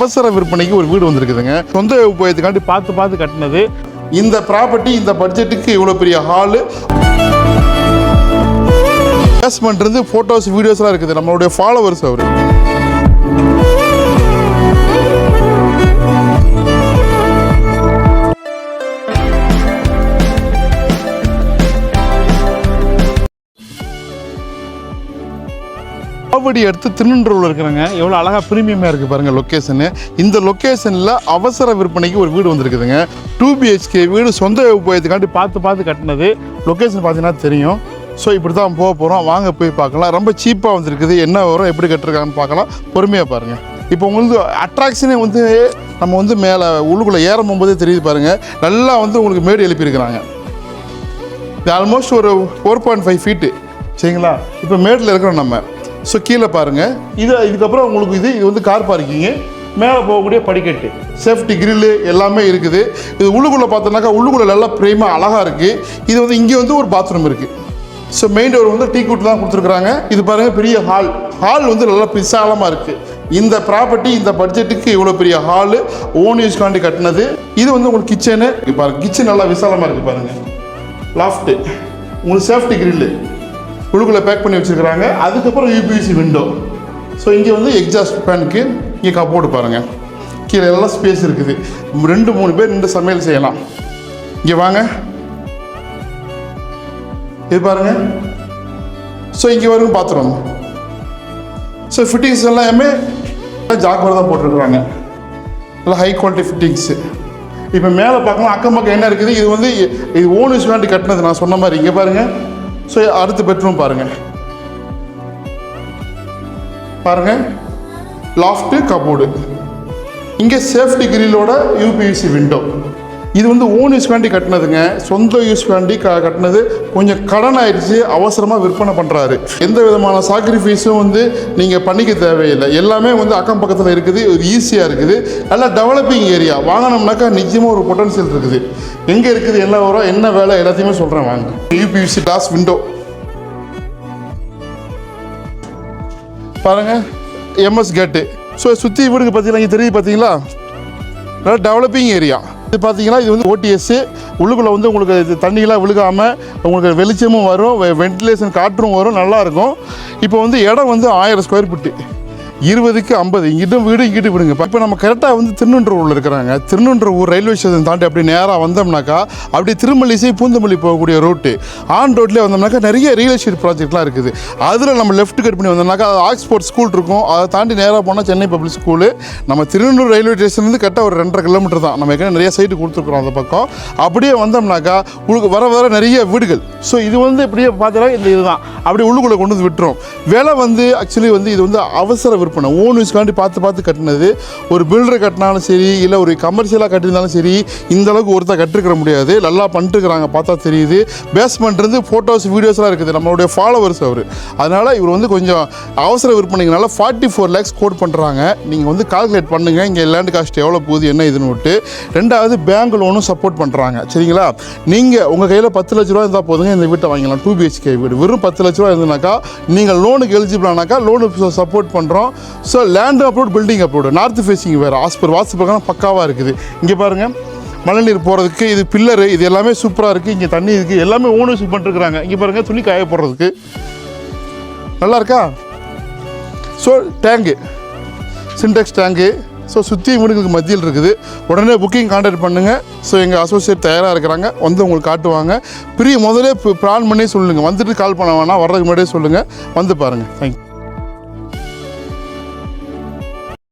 அவசர விற்பனைக்கு ஒரு வீடு வந்திருக்குதுங்க. சொந்த உபயோகத்துக்காண்டி பார்த்து பார்த்து கட்டினது. இந்த ப்ராப்பர்ட்டி இந்த பட்ஜெட்டுக்கு இவ்வளோ பெரிய ஹாலு பேஸ்மெண்ட் இருந்து ஃபோட்டோஸ் வீடியோஸ்லாம் இருக்குது. நம்மளுடைய ஃபாலோவர்ஸ் அவர். காவடி எடுத்து திருநெல்வேலியில் இருக்கிறாங்க. எவ்வளோ அழகாக ப்ரீமியமாக இருக்குது பாருங்கள் லொக்கேஷனு இந்த லொக்கேஷனில் அவசர விற்பனைக்கு ஒரு வீடு வந்திருக்குதுங்க. டூ பிஹெச்கே வீடு சொந்த உபயோகத்துக்காண்டி பார்த்து பார்த்து கட்டினது. லொக்கேஷன் பார்த்தீங்கன்னா தெரியும். ஸோ இப்படி தான் போக போகிறோம் வாங்க போய் பார்க்கலாம். ரொம்ப சீப்பாக வந்துருக்குது. என்ன வரும் எப்படி கட்டிருக்காங்கன்னு பார்க்கலாம். பொறுமையாக பாருங்கள் இப்போ உங்களுக்கு அட்ராக்ஷனே வந்து நம்ம வந்து மேலே உள்ளுக்குள்ளே ஏறும் போகும்போதே தெரியுது பாருங்கள் நல்லா வந்து உங்களுக்கு மேடு எழுப்பியிருக்கிறாங்க. இது ஆல்மோஸ்ட் ஒரு ஃபோர் பாயிண்ட் ஃபைவ் ஃபீட்டு சரிங்களா? இப்போ மேட்டில் இருக்கிறோம் நம்ம. ஸோ கீழே பாருங்கள் இது இதுக்கப்புறம் உங்களுக்கு இது இது வந்து கார் பார்க்கிங்கு மேலே போகக்கூடிய படிக்கட்டு. சேஃப்டி கிரில்லு எல்லாமே இருக்குது. இது உள்ளுக்குள்ளே பார்த்தோன்னாக்கா உள்ளுக்குள்ளே நல்லா பிரேமாக அழகாக இருக்குது இது வந்து இங்கே வந்து ஒரு பாத்ரூம் இருக்குது ஸோ மெயின் டோர் வந்து டீ கூட்டு தான் கொடுத்துருக்குறாங்க. இது பாருங்கள் பெரிய ஹால் ஹால் வந்து நல்லா விசாலமாக இருக்குது இந்த ப்ராப்பர்ட்டி இந்த பட்ஜெட்டுக்கு இவ்வளோ பெரிய ஹாலு ஓன் யூஸ்காண்டி கட்டினது. இது வந்து உங்களுக்கு கிச்சனு பாருங்கள் கிச்சன் நல்லா விசாலமாக இருக்குது பாருங்கள் லாஃப்ட்டு உங்களுக்கு சேஃப்டி கிரில்லு உள்ளுக்குள்ளே பேக் பண்ணி வச்சுருக்கிறாங்க. அதுக்கப்புறம் யூபிஎஸ்சி விண்டோ ஸோ இங்கே வந்து எக்ஸாஸ்ட் ஃபேனுக்கு இங்கே கப்போர்டு பாருங்கள் கீழே எல்லாம் ஸ்பேஸ் இருக்குது. ரெண்டு மூணு பேர் ரெண்டு சமையல் செய்யலாம். இங்கே வாங்க. இது பாருங்க. ஸோ இங்கே வரும் பாத்ரூம் ஸோ ஃபிட்டிங்ஸ் எல்லாமே ஜாக்கிரதை தான் போட்டிருக்கிறாங்க. நல்லா ஹை குவாலிட்டி ஃபிட்டிங்ஸு இப்போ மேலே பார்க்கலாம் அக்கம் பக்கம் என்ன இருக்குது? இது வந்து இது ஓன் யூஸ் வேண்டி கட்டினது. நான் சொன்ன மாதிரி இங்கே பாருங்கள் ஸோ அடுத்த பெட்ரூம் பாருங்கள் பாருங்கள் லாஃப்ட்டு கபோர்டு இங்கே சேஃப்டி கிரிலோட யூபிஎஸ்சி விண்டோ இது வந்து ஓன் யூஸ் வேண்டி கட்டினதுங்க. சொந்த யூஸ் வேண்டி க கட்டினது. கொஞ்சம் கடன் ஆயிடுச்சு அவசரமாக விற்பனை பண்ணுறாரு எந்த விதமான சாக்ரிஃபைஸும் வந்து நீங்கள் பண்ணிக்க தேவையில்லை. எல்லாமே வந்து அக்கம் பக்கத்தில் இருக்குது. ஒரு ஈஸியாக இருக்குது. நல்லா டெவலப்பிங் ஏரியா வாங்கினோம்னாக்கா நிச்சயமாக ஒரு பொட்டன்ஷியல் இருக்குது. எங்கே இருக்குது என்ன வரும் என்ன வேலை எல்லாத்தையுமே சொல்கிறேன் வாங்க. யூபிவிசி கிளாஸ் விண்டோ பாருங்க எம்எஸ் கேட்டு ஸோ சுற்றி வீடுக்கு பார்த்தீங்களா இங்கே தெரியுது பார்த்தீங்களா நல்லா டெவலப்பிங் ஏரியா இது பார்த்தீங்கன்னா இது வந்து ஓடிஎஸ் உள்ளுக்குள்ளே வந்து உங்களுக்கு இது தண்ணியெல்லாம் விழுகாமல் உங்களுக்கு வெளிச்சமும் வரும் வென்டிலேஷன் காற்றும் வரும் நல்லாயிருக்கும் இப்போ வந்து இடம் வந்து ஆயிரம் ஸ்கொயர் ஃபீட்டு இருபதுக்கு ஐம்பது. இங்கிட்டும் வீடு இங்கிட்டு விடுங்க. இப்போ நம்ம கரெக்டாக வந்து திருநென்றூரில் இருக்கிறாங்க. திருநென்றூர் ரயில்வே ஸ்டேஷன் தாண்டி அப்படி நேராக வந்தோம்னாக்கா அப்படி திருமல்லிசை பூந்தமல்லி போகக்கூடிய ரூட்டு ஆன் ரோட்லேயே வந்தோம்னாக்கா நிறைய ரியல் எஸ்டேட் ப்ராஜெக்ட்லாம் இருக்குது. அதில் நம்ம லெஃப்ட் கட் பண்ணி வந்தோம்னாக்கா அது ஆக்ஸ்போர்ட் ஸ்கூல் இருக்கும். அதை தாண்டி நேராக போனால் சென்னை பப்ளிக் ஸ்கூலு நம்ம திருநெல்லூர் ரயில்வே ஸ்டேஷன்லேருந்து கரெக்டாக ஒரு ரெண்டரை கிலோமீட்டர் தான். நம்ம ஏற்கனவே நிறைய சைட்டு கொடுத்துருக்குறோம் அந்த பக்கம். அப்படியே வந்தோம்னாக்கா உங்களுக்கு வர வர நிறைய வீடுகள். ஸோ இது வந்து இப்படியே பார்த்தா இந்த இதுதான். அப்படியே உள்ளுக்குள்ளே கொண்டு வந்து விட்டுரும். வேலை வந்து ஆக்சுவலி வந்து இது வந்து அவசர விற்பனை ஓன் யூஸ்க்காண்டி பார்த்து பார்த்து கட்டினது. ஒரு பில்டர் கட்டினாலும் சரி இல்லை ஒரு கமர்ஷியலாக கட்டியிருந்தாலும் சரி இந்த அளவுக்கு ஒருத்தர் கட்டிருக்கிற முடியாது. நல்லா பண்ணிட்டுருக்குறாங்க பார்த்தா தெரியுது. பேஸ்மெண்ட் இருந்து ஃபோட்டோஸ் வீடியோஸ்லாம் இருக்குது. நம்மளுடைய ஃபாலோவர்ஸ் அவர். அதனால் இவர் வந்து கொஞ்சம் அவசர விற்பனைக்குனால ஃபார்ட்டி ஃபோர் லேக்ஸ் கோட் பண்ணுறாங்க நீங்கள் வந்து கால்குலேட் பண்ணுங்கள் இங்கே லேண்ட் காஸ்ட் எவ்வளோ போகுது என்ன இதுன்னு விட்டு ரெண்டாவது பேங்க் லோனும் சப்போர்ட் பண்ணுறாங்க சரிங்களா? நீங்கள் உங்கள் கையில் பத்து லட்ச ரூபா இருந்தால் போதுங்க. இந்த வீட்டை வாங்கிக்கலாம். டூ பிஹெச்கே வீடு. வெறும் பத்து லட்ச ரூபா இருந்ததுனாக்கா நீங்கள் லோனுக்கு எலிஜிபிளானாக்கா லோனு சப்போர்ட் பண்ணுறோம் so land approved building approved north facing வேறு. ஆஸ்பர் வாஸ்து பக்கம் பக்காவாக இருக்குது. இங்கே பாருங்கள் மழைநீர் போகிறதுக்கு இது பில்லரு இது எல்லாமே சூப்பராக இருக்குது இங்கே தண்ணி இருக்குது எல்லாமே ஓனர்ஸ் பண்ணிட்டுருக்குறாங்க. இங்கே பாருங்கள் துணி காய போடுறதுக்கு. நல்லா இருக்கா? So tank Sintex tank so சுற்றி வீடுகளுக்கு மத்தியில் இருக்குது. உடனே புக்கிங் கான்டாக்ட் பண்ணுங்கள் ஸோ எங்கள் அசோசியேட் தயாராக இருக்கிறாங்க. வந்து உங்களுக்கு காட்டுவாங்க. ப்ரீ முதலே பிளான் பண்ணி சொல்லுங்கள் வந்துட்டு கால் பண்ண வேணாம். வர்றதுக்கு முன்னாடியே சொல்லுங்கள் வந்து பாருங்கள் தேங்க்யூ